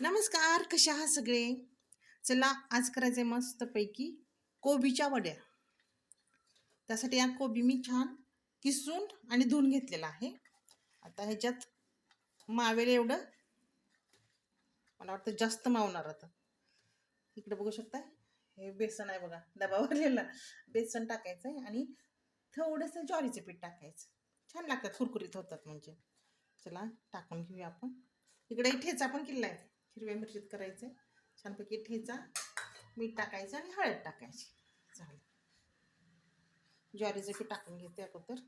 नमस्कार कशा आहात सगळे? चला आज करायचे मस्तपैकी कोबीच्या वड्या. त्यासाठी या कोबी मी छान किसून आणि धुवून घेतलेला आहे. आता ह्याच्यात मावेल एवढं. मला वाटतं जास्त मावणार आता. इकडे बघू शकता हे बेसन आहे बघा डबा बेसन टाकायचं आहे आणि थोडंसं ज्वारीचं पीठ टाकायचं. छान लागतात कुरकुरीत होतात म्हणजे. चला टाकून घेऊया आपण. इकडे ठेचा पण किल्ला आहे. हिरव्या मिरचीत करायचं आहे छानपैकी ठेचा मीठ टाकायचं आणि हळद टाकायची. झालं. ज्वारीचं पीठ टाकून घेते अगोदर.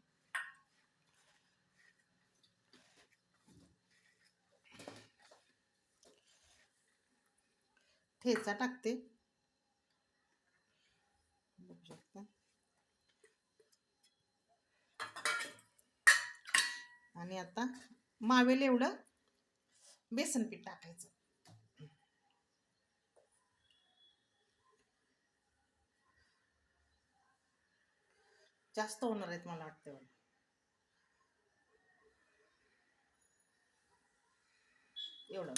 ठेचा टाकते. बघू शकता आणि आता मावेल एवढं. बेसन पीठ टाकायचं. जास्त होणार आहेत मला वाटतं एवढं.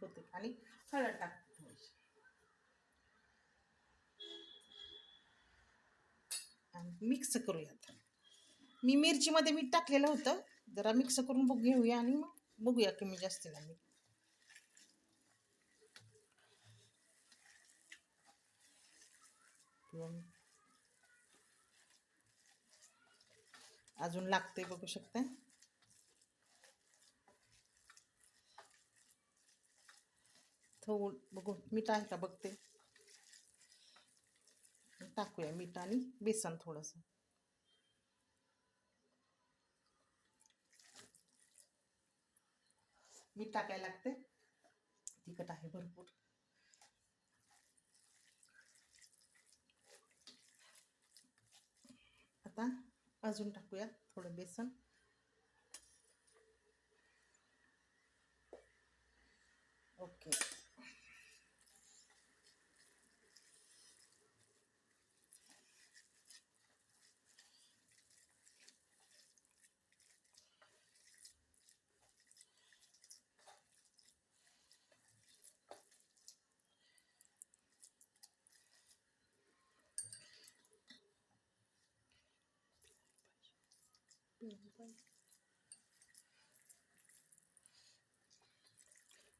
होते आणि हळद टाकते थोडीशी. आणि मिक्स करूयात मी मिरचीमध्ये मीठ टाकलेलं होतं. जरा मिक्स करून बघ घेऊया आणि मग बघूया कमी जास्तीला मीठ. किंवा अजून लागते बघू थोड बघू, मीठ आहे का बघते. टाकूया मीठ आणि बेसन थोडंसं. मीठ टाकायला लागते तिखट आहे भरपूर. आता अजून टाकूया थोडं बेसन.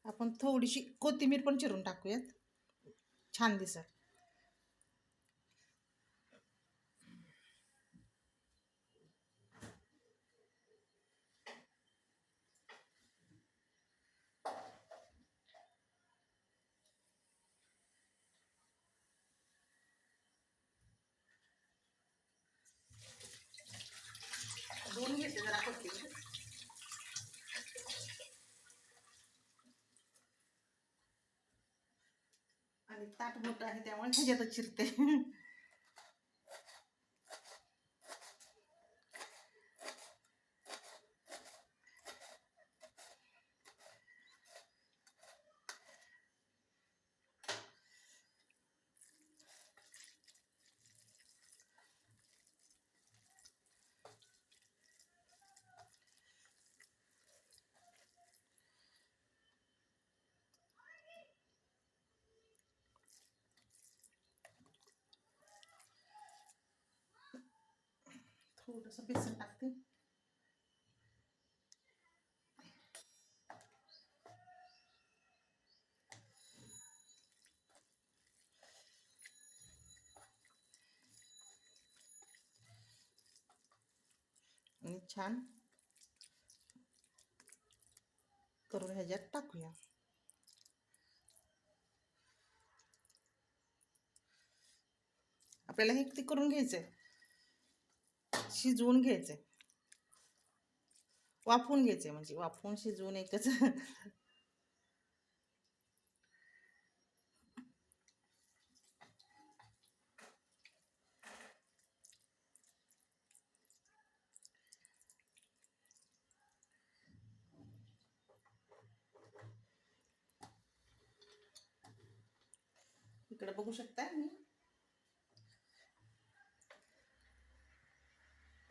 आपण थोडीशी कोथिंबीर पण चिरून टाकूयात. छान दिसत दोन घेते जरा कोथिंबीर आणि ताट मोठं आहे त्यामुळे ह्याच्यातच चिरते. थोडंसं बेसन टाकते. आणि छान करून ह्याच्यात टाकूया. आपल्याला हे ते करून घ्यायचंय. शिजवून घ्यायचंय वाफवून घ्यायचे म्हणजे वाफवून शिजवून एकच. इकडे बघू शकताय मी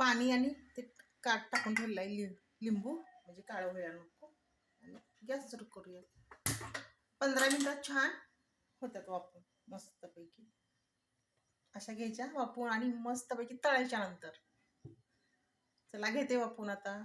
पाणी आणि ते काट टाकून ठेवलं आहे लि लिंबू म्हणजे काळं व्हायला नको. आणि गॅस सुरू करूया पंधरा मिनटात छान होतात वापून मस्तपैकी. अशा घ्यायच्या वापून आणि मस्तपैकी तळायच्या नंतर. चला घेते वापून आता.